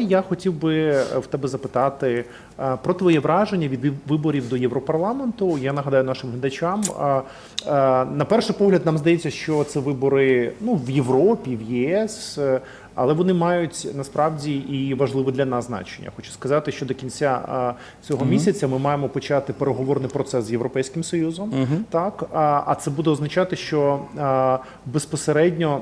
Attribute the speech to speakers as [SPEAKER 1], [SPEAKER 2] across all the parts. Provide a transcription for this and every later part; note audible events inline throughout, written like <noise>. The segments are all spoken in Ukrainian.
[SPEAKER 1] Я хотів би е, в тебе запитати е, про твоє враження від виборів до Європарламенту. Я нагадаю нашим глядачам. е, На перший погляд, нам здається, що це вибори ну, в Європі, в ЄС, але вони мають насправді і важливе для нас значення. Хочу сказати, що до кінця цього місяця ми маємо почати переговорний процес з Європейським Союзом. Так, а це буде означати, що безпосередньо.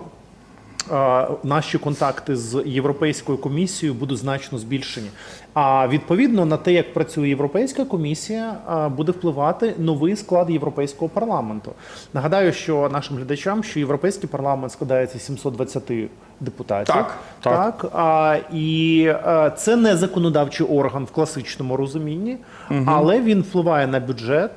[SPEAKER 1] Наші контакти з Європейською комісією будуть значно збільшені. А відповідно на те, як працює Європейська комісія, буде впливати новий склад Європейського парламенту. Нагадаю, що нашим глядачам, що європейський парламент складається з 720 депутатів.
[SPEAKER 2] Так, так.
[SPEAKER 1] а, і е, це не законодавчий орган в класичному розумінні, але він впливає на бюджет.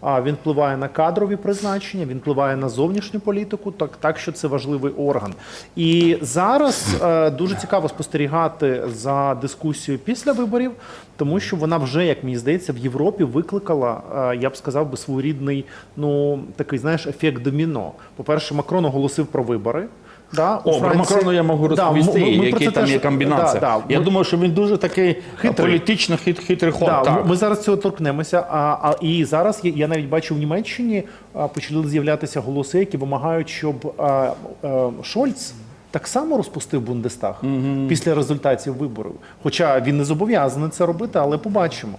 [SPEAKER 1] А він впливає на кадрові призначення, він впливає на зовнішню політику, так, так що це важливий орган. І зараз е, дуже цікаво спостерігати за дискусією після виборів, тому що вона вже, як мені здається, в Європі викликала, е, я б сказав би, своєрідний, ну такий знаєш, ефект доміно. По-перше, Макрон оголосив про вибори. Да,
[SPEAKER 2] О, про
[SPEAKER 1] Франції-
[SPEAKER 2] Макрона я можу
[SPEAKER 1] Да,
[SPEAKER 2] розповісти,
[SPEAKER 1] ми- ми про
[SPEAKER 2] який там
[SPEAKER 1] теж-
[SPEAKER 2] є комбінація.
[SPEAKER 1] Да, да,
[SPEAKER 2] я
[SPEAKER 1] ми-
[SPEAKER 2] думаю, що він дуже такий
[SPEAKER 1] Хитрий.
[SPEAKER 2] політично хит, хитрий ход.
[SPEAKER 1] Да,
[SPEAKER 2] так.
[SPEAKER 1] Ми зараз цього торкнемося. А, а і зараз я, я навіть бачу в Німеччині а, почали з'являтися голоси, які вимагають, щоб а, а, Шольц. Так само розпустив Бундестаг після результатів виборів. Хоча він не зобов'язаний це робити, але побачимо.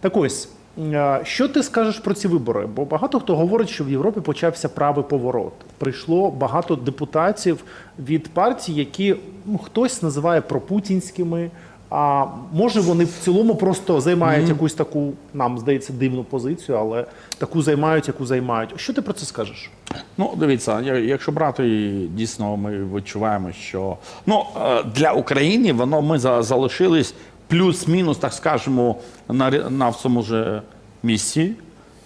[SPEAKER 1] Так ось, що ти скажеш про ці вибори? Бо багато хто говорить, що в Європі почався правий поворот. Прийшло багато депутатів від партій, які ну, хтось називає пропутінськими. А може вони в цілому просто займають якусь таку, нам здається, дивну позицію, але таку займають, яку займають. Що ти про це скажеш?
[SPEAKER 2] Ну, дивіться, якщо брати, дійсно, ми відчуваємо, що ну, е, для України воно ми за- залишились плюс-мінус, так скажемо, на, на в цьому ж місці.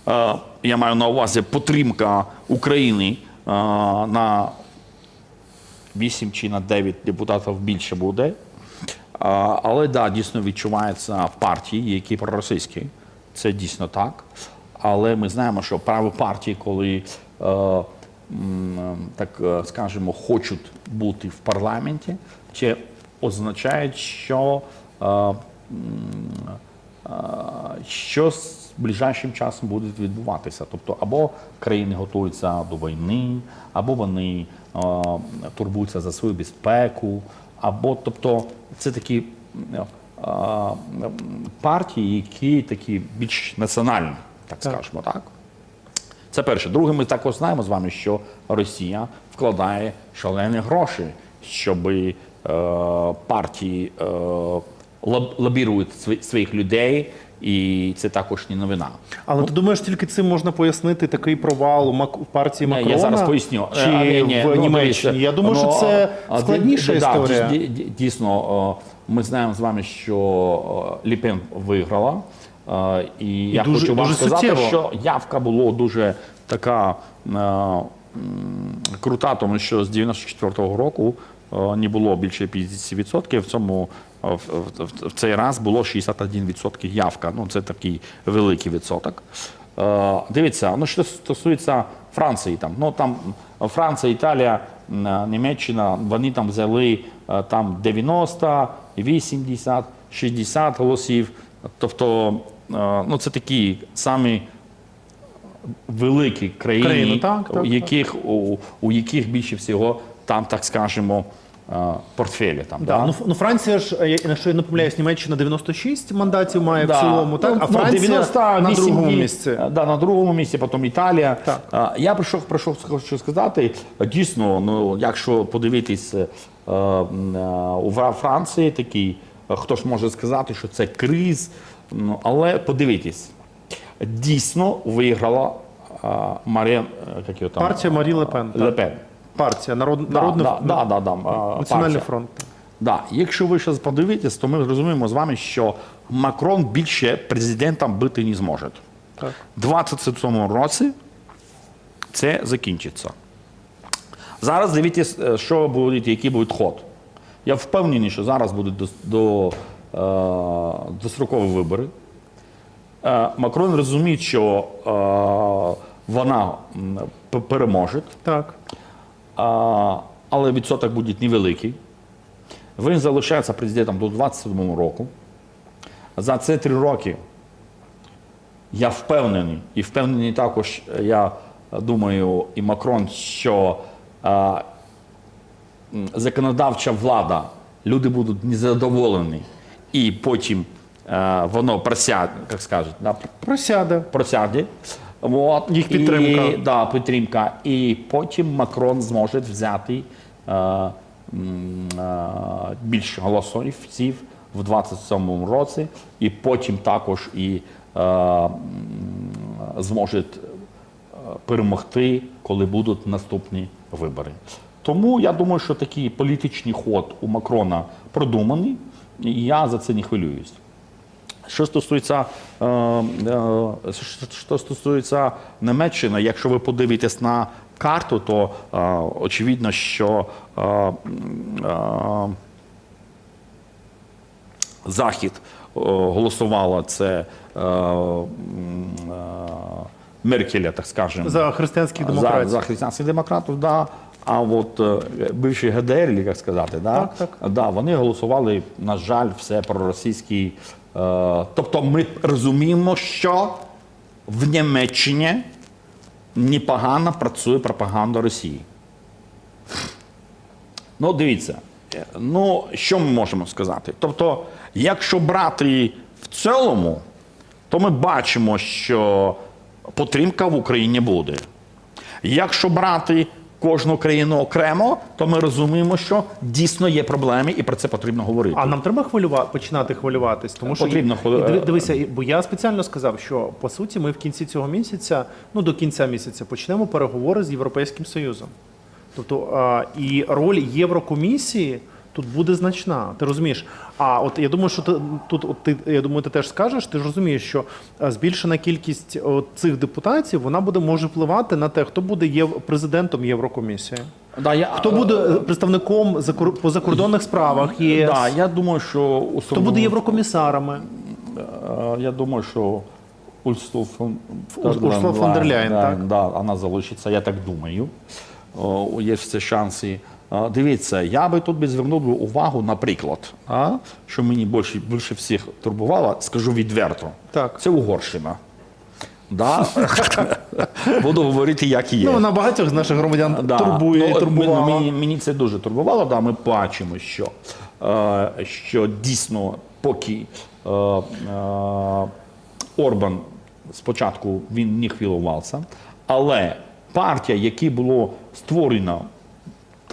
[SPEAKER 2] Е, Я маю на увазі підтримка України е, на 8 чи на 9 депутатів більше буде. А, Але да, дійсно відчуваються партії, які проросійські. Це дійсно так. Але ми знаємо, що праві партії, коли е, так е, скажемо, хочуть бути в парламенті, це означає, що, е, е, що з ближайшим часом буде відбуватися. Тобто, або країни готуються до війни, або вони турбуються за свою безпеку, або тобто це такі партії, які такі більш національні, так, скажемо, так? Це перше. Друге, ми також знаємо з вами, що Росія вкладає шалені гроші, щоб е, партії е, лобірують своїх людей, і це також не новина.
[SPEAKER 1] Але ти думаєш, тільки цим можна пояснити такий провал у партії Макрона?
[SPEAKER 2] я зараз поясню.
[SPEAKER 1] Чи
[SPEAKER 2] Е, ні, ні,
[SPEAKER 1] в
[SPEAKER 2] ну,
[SPEAKER 1] Німеччині? Я думаю, що
[SPEAKER 2] ну,
[SPEAKER 1] це
[SPEAKER 2] а,
[SPEAKER 1] складніша
[SPEAKER 2] да,
[SPEAKER 1] історія.
[SPEAKER 2] ді- Дійсно, е, ми знаємо з вами, що е, Ліпен виграла. Е, І, я
[SPEAKER 1] дуже-
[SPEAKER 2] хочу вам
[SPEAKER 1] дуже
[SPEAKER 2] сказати,
[SPEAKER 1] суттєво.
[SPEAKER 2] що явка була дуже така крута, тому що з 94-го року не було більше 50%. В цьому в, цей раз було 61% явка. Ну, це такий великий відсоток. Е, Дивіться, ну що стосується Франції, там ну там Франція, Італія, Німеччина, вони там взяли е, там 90, 80, 60 голосів. Тобто, е, ну це такі самі великі країни,
[SPEAKER 1] Країни, так, так,
[SPEAKER 2] у яких у, у яких більше всього там, так скажемо, е, портфелі там.
[SPEAKER 1] Да,
[SPEAKER 2] да?
[SPEAKER 1] ну, ну Франція ж, е, якщо я не помиляюсь, Німеччина 96 мандатів має
[SPEAKER 2] Да.
[SPEAKER 1] в цілому, так?
[SPEAKER 2] Ну,
[SPEAKER 1] а
[SPEAKER 2] ну,
[SPEAKER 1] Франція
[SPEAKER 2] 90,
[SPEAKER 1] на другому
[SPEAKER 2] 8,
[SPEAKER 1] місці.
[SPEAKER 2] е, Да, на другому місці, потім Італія.
[SPEAKER 1] Так.
[SPEAKER 2] Е, Я прийшов, прийшов хочу сказати, дійсно, ну, якщо подивитись е, е, у Франції такий, е, хто ж може сказати, що це криз, ну, але подивитись, дійсно виграла е, Марія, е, як його там?
[SPEAKER 1] Партія Марі Ле Пен, так.
[SPEAKER 2] Ле Пен.
[SPEAKER 1] Партія, народ,
[SPEAKER 2] Да,
[SPEAKER 1] народний
[SPEAKER 2] да, да, да, да, е,
[SPEAKER 1] національний
[SPEAKER 2] партія.
[SPEAKER 1] фронт.
[SPEAKER 2] Да. Якщо ви зараз подивитесь, то ми зрозуміємо з вами, що Макрон більше президентом бути не зможе.
[SPEAKER 1] Так.
[SPEAKER 2] У 27 році це закінчиться. Зараз дивіться, е, що буде, який буде ход. Я впевнений, що зараз будуть до, до, е, дострокові вибори. Е, Макрон розуміє, що е, вона переможе.
[SPEAKER 1] Так.
[SPEAKER 2] А, але відсоток буде невеликий. Він залишається президентом до 27 року. За ці три роки я впевнений, і впевнений також, я думаю, і Макрон, що е, м, законодавча влада, люди будуть незадоволені, і потім е, воно просяде, як скажуть, да,
[SPEAKER 1] Просяде.
[SPEAKER 2] просяде. Вот.
[SPEAKER 1] Їх підтримка.
[SPEAKER 2] І, да, підтримка. І потім Макрон зможе взяти е, е, більше голосів в 27-му році, і потім також і е, зможе е, перемогти, коли будуть наступні вибори. Тому я думаю, що такий політичний ход у Макрона продуманий, і я за це не хвилююсь. Що стосується, е, е, що- стосується Німеччини, якщо ви подивитесь на карту, то е, очевидно, що Захід голосувала це Меркеля, так скажемо.
[SPEAKER 1] За християнських
[SPEAKER 2] За,
[SPEAKER 1] демократів.
[SPEAKER 2] за християнських демократів, да. А от бивші ГДР, як сказати, да?
[SPEAKER 1] Так, так.
[SPEAKER 2] Да, вони голосували, на жаль, все проросійський. Тобто ми розуміємо, що в Німеччині непогано працює пропаганда Росії. Ну, дивіться, ну що ми можемо сказати? Тобто, якщо брати в цілому, то ми бачимо, що підтримка в Україні буде. Якщо брати кожну країну окремо, то ми розуміємо, що дійсно є проблеми, і про це потрібно говорити.
[SPEAKER 1] А нам треба хвилювати, починати хвилюватись, тому що
[SPEAKER 2] Потрібно
[SPEAKER 1] і- дивися, бо я спеціально сказав, що по суті ми в кінці цього місяця, ну до кінця місяця, почнемо переговори з Європейським Союзом. Тобто а, і роль Єврокомісії тут буде значна. Ти розумієш? А от я думаю, що ти тут, от ти я думаю, ти теж скажеш. Ти ж розумієш, що збільшена кількість от, цих депутатів вона буде може впливати на те, хто буде єв... президентом Єврокомісії.
[SPEAKER 2] Да, я,
[SPEAKER 1] Хто буде е, представником закор... по закордонних справах ЄС?
[SPEAKER 2] Да, я думаю, що
[SPEAKER 1] Хто буде єврокомісарами?
[SPEAKER 2] Е, Я думаю, що Ульсту фон
[SPEAKER 1] Ляєн, так?
[SPEAKER 2] Да, вона залишиться, я так думаю. О, Є всі шанси. Дивіться, я би тут би звернув би увагу, наприклад, а, що мені більше, більше всіх турбувало, скажу відверто.
[SPEAKER 1] Так.
[SPEAKER 2] Це Угорщина. Да? <laughs> Буду говорити, як є.
[SPEAKER 1] Ну, вона багатьох з наших громадян
[SPEAKER 2] Да.
[SPEAKER 1] турбує
[SPEAKER 2] Ну,
[SPEAKER 1] і.
[SPEAKER 2] Мені, мені це дуже турбувало. Да, ми бачимо, що, е, що дійсно, поки е, е, Орбан спочатку він не хвилювався, але партія, яка була створена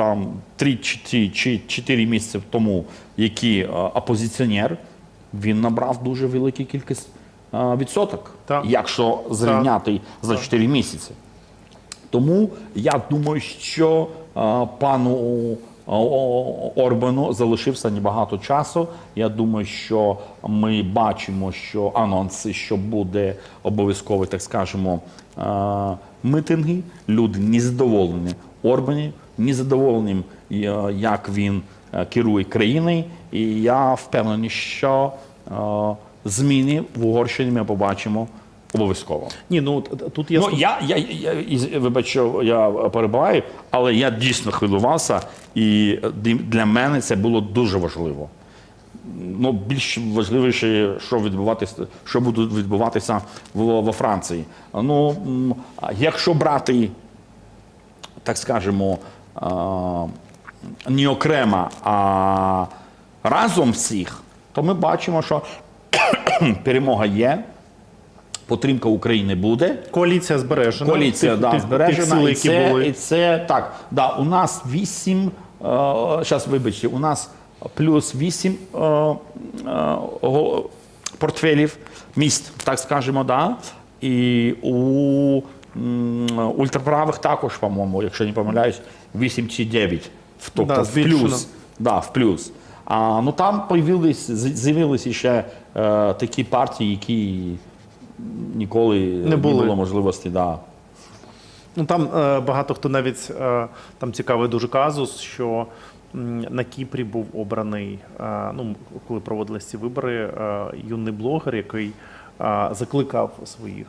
[SPEAKER 2] там 3 чи 4 місяці тому, який е, опозиціонер, він набрав дуже велику кількість е, відсоток,
[SPEAKER 1] Так.
[SPEAKER 2] якщо зрівняти за 4 місяці. Тому я думаю, що е, пану Орбану залишився небагато часу. Я думаю, що ми бачимо, що анонси, що буде обов'язково, так скажемо, митинги. Люди незадоволені Орбані, незадоволені, е, як він е, керує країною. І я впевнений, що е, зміни в Угорщині ми побачимо обов'язково.
[SPEAKER 1] Ні, ну тут є
[SPEAKER 2] Ну, я, я, я, із- вибач, я перебуваю, але я дійсно хвилювався, і для мене це було дуже важливо. Ну, більш важливіше, що відбуватися, що буде відбуватися в, во Франції. Ну, якщо брати, так скажемо, не окремо, а разом всіх, то ми бачимо, що <coughs> перемога є, підтримка України буде.
[SPEAKER 1] коаліція збережена.
[SPEAKER 2] Коаліція
[SPEAKER 1] тих,
[SPEAKER 2] да,
[SPEAKER 1] тих,
[SPEAKER 2] збережена,
[SPEAKER 1] тих
[SPEAKER 2] і, це,
[SPEAKER 1] були.
[SPEAKER 2] і це так. Да, у нас вісім. Зараз вибачте, у нас плюс вісім е, е, портфелів міст, так скажемо, да. І у ультраправих також, по-моєму, якщо не помиляюсь, 8 чи 9. В- Тобто
[SPEAKER 1] Да,
[SPEAKER 2] в плюс. Да, в плюс. А, ну там з'явилися ще е, такі партії, які ніколи не,
[SPEAKER 1] були.
[SPEAKER 2] було можливості. Да.
[SPEAKER 1] Ну там е, багато хто навіть е, там цікавий дуже казус, що на Кіпрі був обраний, е, ну коли проводились ці вибори, е, юний блогер, який закликав своїх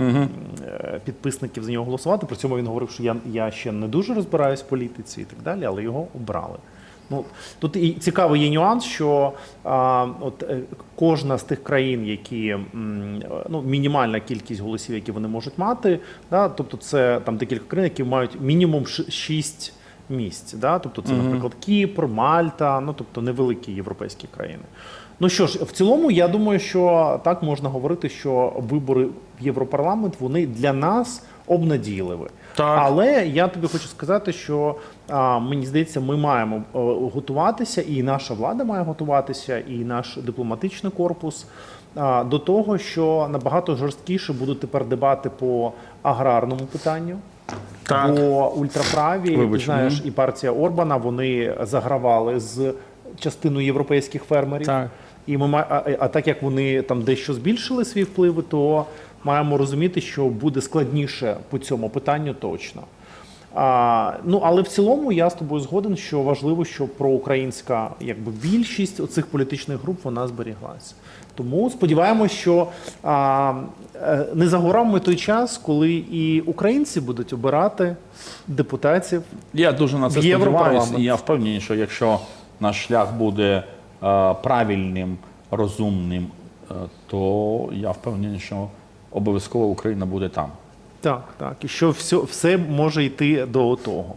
[SPEAKER 1] е, підписників за нього голосувати. При цьому він говорив, що я, я ще не дуже розбираюсь в політиці і так далі, але його обрали. Ну тут і цікавий є нюанс, що а, от е, кожна з тих країн, які ну мінімальна кількість голосів, які вони можуть мати, да, тобто це там декілька країн, які мають мінімум шість місць. Да? Тобто це, наприклад, Кіпр, Мальта, ну тобто невеликі європейські країни. Ну що ж, в цілому, я думаю, що так можна говорити, що вибори в Європарламент вони для нас обнадійливі.
[SPEAKER 2] Так.
[SPEAKER 1] Але я тобі хочу сказати, що а, мені здається, ми маємо е, готуватися, і наша влада має готуватися, і наш дипломатичний корпус а, до того, що набагато жорсткіше будуть тепер дебати по аграрному питанню.
[SPEAKER 2] Так.
[SPEAKER 1] Бо ультраправі,
[SPEAKER 2] Вибач,
[SPEAKER 1] ти знаєш,
[SPEAKER 2] мгм.
[SPEAKER 1] і партія Орбана вони загравали з частиною європейських фермерів.
[SPEAKER 2] Так.
[SPEAKER 1] І ми а, а так як вони там дещо збільшили свої впливи, то маємо розуміти, що буде складніше по цьому питанню точно. А, ну але в цілому я з тобою згоден, що важливо, що проукраїнська якби більшість оцих політичних груп вона зберіглася. Тому сподіваємось, що а, е, не за горами той час, коли і українці будуть обирати депутатів.
[SPEAKER 2] Я дуже на це сподіваюся, і я впевнений, що якщо наш шлях буде правильним, розумним, е, то я впевнений, що обов'язково Україна буде там.
[SPEAKER 1] Так, так, і що все, все може йти до того.